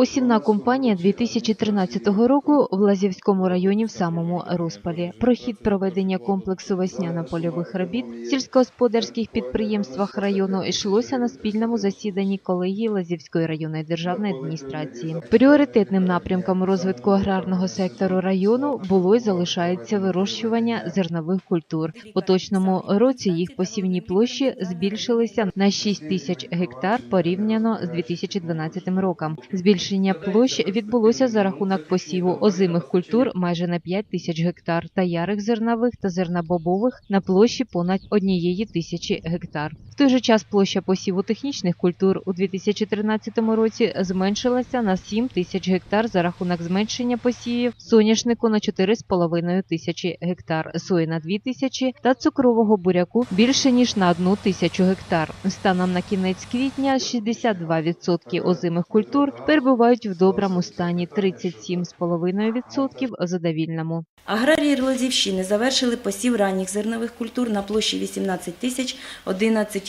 Посівна компанія 2013 року в Лазівському районі в самому розпалі. Про хід проведення комплексу весняно-польових робіт в сільськогосподарських підприємствах району йшлося на спільному засіданні колегії Лазівської районної державної адміністрації. Пріоритетним напрямком розвитку аграрного сектору району було і залишається вирощування зернових культур. Поточному році їх посівні площі збільшилися на 6 тисяч гектар порівняно з 2012 роком. Збільшення площ відбулося за рахунок посіву озимих культур майже на 5 тисяч гектар та ярих зернових та зернобобових на площі понад однієї тисячі гектар. Той же час площа посіву технічних культур у 2013 році зменшилася на 7 тисяч гектар за рахунок зменшення посівів соняшнику на 4,5 тисячі гектар, сої на 2 тисячі та цукрового буряку більше ніж на 1 тисячу гектар. Станом на кінець квітня 62% озимих культур перебувають в доброму стані, 37,5% в задовільному. Аграрії Лозівщини завершили посів ранніх зернових культур на площі 18 тисяч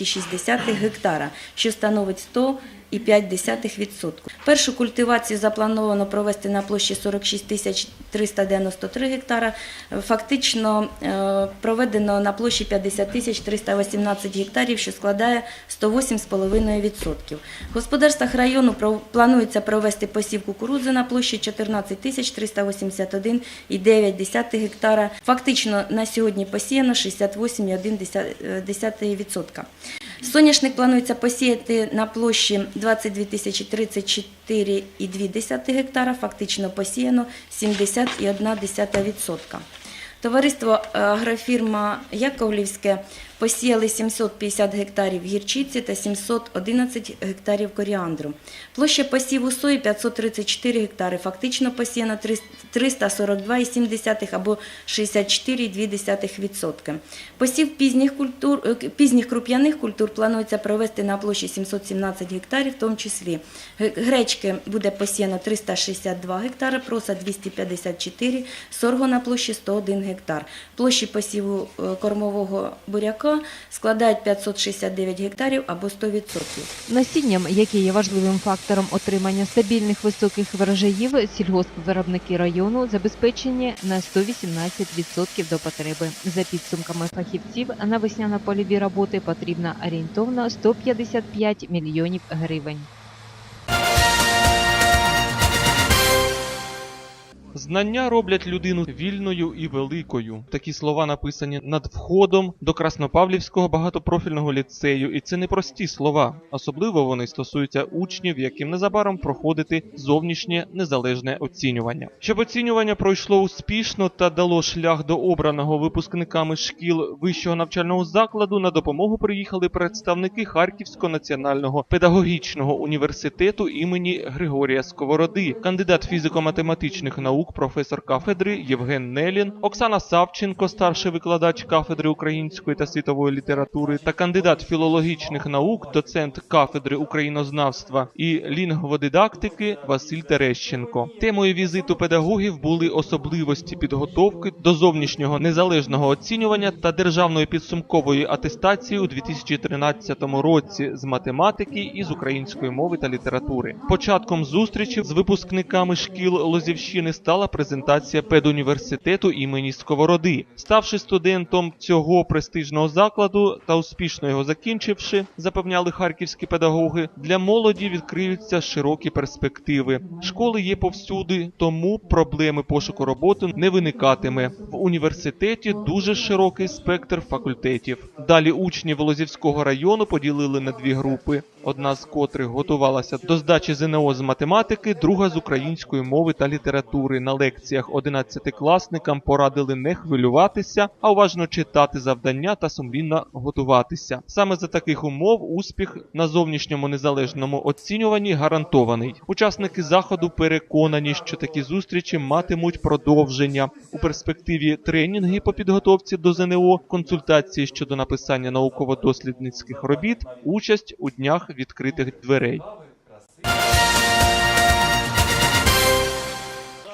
11,6 гектара, що становить 100,5%. Першу культивацію заплановано провести на площі 46 тисяч 393 гектара. Фактично е, проведено на площі 50 тисяч 318 гектарів, що складає 108,5%. В господарствах району планується провести посів кукурудзи на площі 14 тисяч 381,9 гектара. Фактично на сьогодні посіяно 68,1%. Соняшник планується посіяти на площі 22 тисячі 34,2 гектара, фактично посіяно 70,1%. Товариство е, агрофірма Яковлівське посіяли 750 гектарів гірчиці та 711 гектарів коріандру. Площа посіву сої 534 гектари, фактично посіяно 342,7 або 64,2%. Посів пізніх, культур, е, пізніх круп'яних культур планується провести на площі 717 гектарів, в тому числі гречки буде посіяно 362 гектари, проса 254, сорго на площі 101 гектар. Площі посіву е, кормового буряка складають 569 гектарів або 100%. Насінням, яке є важливим фактором отримання стабільних високих врожаїв, сільгоспвиробники району забезпечені на 118% до потреби. За підсумками фахівців, на весняно-польові роботи потрібно орієнтовно 155 мільйонів гривень. Знання роблять людину вільною і великою. Такі слова написані над входом до Краснопавлівського багатопрофільного ліцею, і це не прості слова. Особливо вони стосуються учнів, яким незабаром проходити зовнішнє незалежне оцінювання. Щоб оцінювання пройшло успішно та дало шлях до обраного випускниками шкіл вищого навчального закладу, на допомогу приїхали представники Харківського національного педагогічного університету імені Григорія Сковороди, кандидат фізико-математичних наук, професор кафедри Євген Нелін, Оксана Савченко, старший викладач кафедри української та світової літератури, та кандидат філологічних наук, доцент кафедри українознавства і лінгводидактики Василь Терещенко. Темою візиту педагогів були особливості підготовки до зовнішнього незалежного оцінювання та державної підсумкової атестації у 2013 році з математики і з української мови та літератури. Початком зустрічі з випускниками шкіл Лозівщини стала презентація педуніверситету імені Сковороди. Ставши студентом цього престижного закладу та успішно його закінчивши, запевняли харківські педагоги, для молоді відкриються широкі перспективи. Школи є повсюди, тому проблеми пошуку роботи не виникатиме. В університеті дуже широкий спектр факультетів. Далі учні Волозівського району поділили на дві групи. Одна з котрих готувалася до здачі ЗНО з математики, друга з української мови та літератури. На лекціях 11-класникам порадили не хвилюватися, а уважно читати завдання та сумлінно готуватися. Саме за таких умов успіх на зовнішньому незалежному оцінюванні гарантований. Учасники заходу переконані, що такі зустрічі матимуть продовження у перспективі тренінги по підготовці до ЗНО, консультації щодо написання науково-дослідницьких робіт, участь у днях відкритих дверей.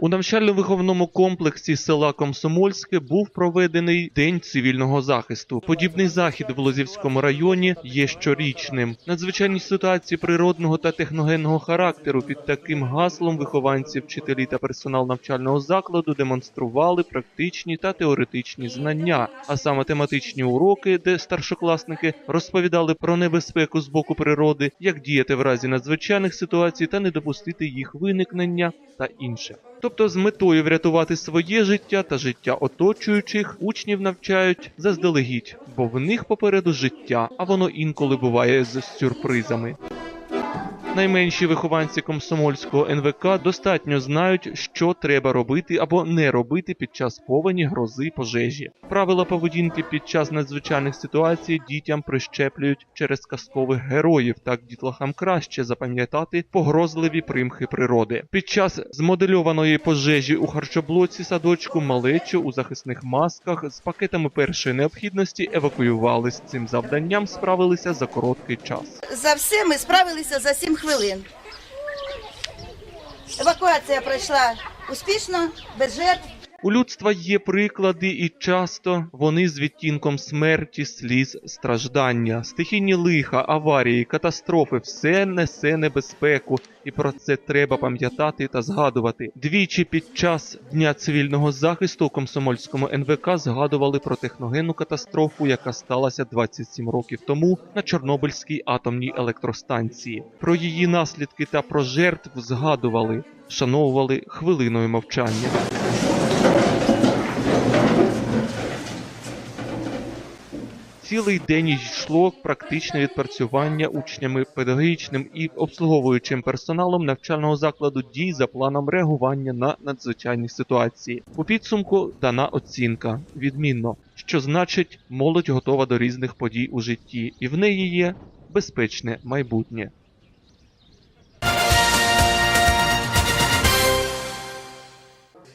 У навчально-виховному комплексі села Комсомольське був проведений День цивільного захисту. Подібний захід в Лозівському районі є щорічним. Надзвичайні ситуації природного та техногенного характеру під таким гаслом вихованці, вчителі та персонал навчального закладу демонстрували практичні та теоретичні знання, а саме тематичні уроки, де старшокласники розповідали про небезпеку з боку природи, як діяти в разі надзвичайних ситуацій та не допустити їх виникнення та інше. Тобто з метою врятувати своє життя та життя оточуючих учнів навчають заздалегідь, бо в них попереду життя, а воно інколи буває з сюрпризами. Найменші вихованці комсомольського НВК достатньо знають, що треба робити або не робити під час повені, грози, пожежі. Правила поведінки під час надзвичайних ситуацій дітям прищеплюють через казкових героїв. Так дітлахам краще запам'ятати погрозливі примхи природи. Під час змодельованої пожежі у харчоблоці садочку малечу у захисних масках з пакетами першої необхідності евакуювали з цим завданням, справилися за короткий час. За все ми справилися за 7 хвилин. Евакуація пройшла успішно, без жертв. У людства є приклади, і часто вони з відтінком смерті, сліз, страждання, стихійні лиха, аварії, катастрофи все несе небезпеку, і про це треба пам'ятати та згадувати. Двічі під час дня цивільного захисту у комсомольському НВК згадували про техногенну катастрофу, яка сталася 27 років тому на Чорнобильській атомній електростанції. Про її наслідки та про жертв згадували, шановували хвилиною мовчання. Цілий день йшло практичне відпрацювання учнями, педагогічним і обслуговуючим персоналом навчального закладу дій за планом реагування на надзвичайні ситуації. У підсумку дана оцінка відмінно, що значить, молодь готова до різних подій у житті, і в неї є безпечне майбутнє. –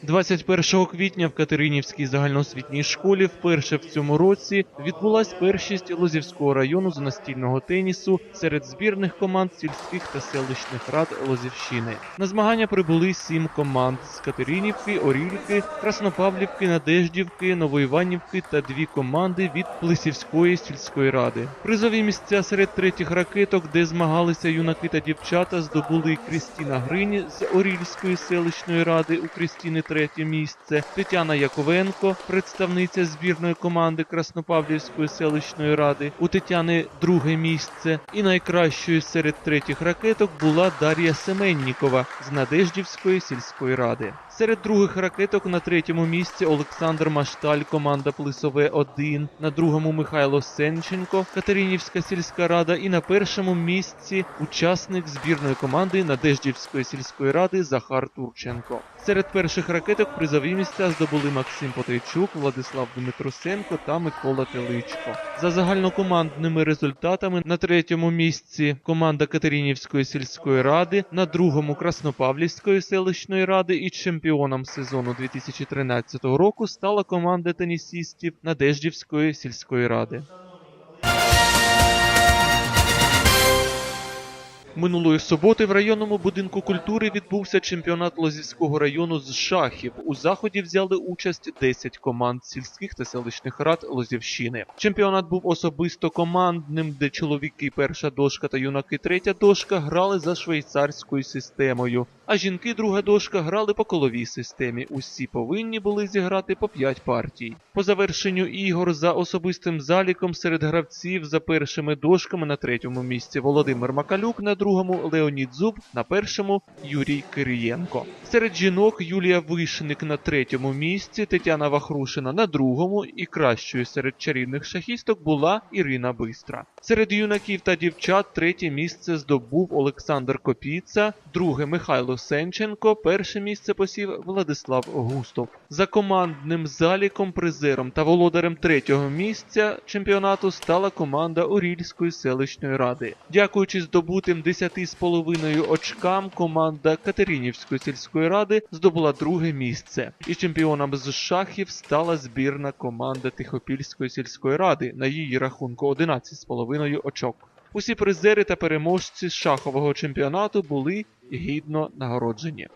21 квітня в Катеринівській загальноосвітній школі вперше в цьому році відбулась першість Лозівського району з настільного тенісу серед збірних команд сільських та селищних рад Лозівщини. На змагання прибули сім команд з Катеринівки, Орільки, Краснопавлівки, Надеждівки, Новоіванівки та дві команди від Плесівської сільської ради. Призові місця серед третіх ракеток, де змагалися юнаки та дівчата, здобули Крістіна Грині з Орільської селищної ради у Крістіни третє місце, Тетяна Яковенко, представниця збірної команди Краснопавлівської селищної ради, у Тетяни друге місце. І найкращою серед третіх ракеток була Дар'я Семеннікова з Надеждівської сільської ради. Серед других ракеток на третьому місці Олександр Машталь, команда Плисове 1 на другому Михайло Сенченко, Катеринівська сільська рада, і на першому місці учасник збірної команди Надеждівської сільської ради Захар Турченко. Серед перших ракеток призові місця здобули Максим Потайчук, Владислав Дмитрусенко та Микола Теличко. За загальнокомандними результатами на третьому місці команда Катеринівської сільської ради, на другому Краснопавлівської селищної ради і чемпіоном сезону 2013 року стала команда тенісістів Надеждівської сільської ради. Минулої суботи в районному будинку культури відбувся чемпіонат Лозівського району з шахів. У заході взяли участь 10 команд сільських та селищних рад Лозівщини. Чемпіонат був особисто командним, де чоловіки перша дошка та юнаки третя дошка грали за швейцарською системою, а жінки друга дошка грали по коловій системі. Усі повинні були зіграти по 5 партій. По завершенню ігор за особистим заліком серед гравців за першими дошками на третьому місці Володимир Макалюк, на другому Леонід Зуб, на першому Юрій Кирієнко. Серед жінок Юлія Вишник на третьому місці, Тетяна Вахрушина на другому і кращою серед чарівних шахісток була Ірина Бистра. Серед юнаків та дівчат третє місце здобув Олександр Копіца, друге Михайло Сенченко, перше місце посів Владислав Густов. За командним заліком, призером та володарем третього місця чемпіонату стала команда Орільської селищної ради. Дякуючи здобутим 10,5 очкам, команда Катеринівської сільської ради здобула друге місце. І чемпіоном з шахів стала збірна команда Тихопільської сільської ради на її рахунку 11,5 очок. Усі призери та переможці шахового чемпіонату були гідно нагороджені.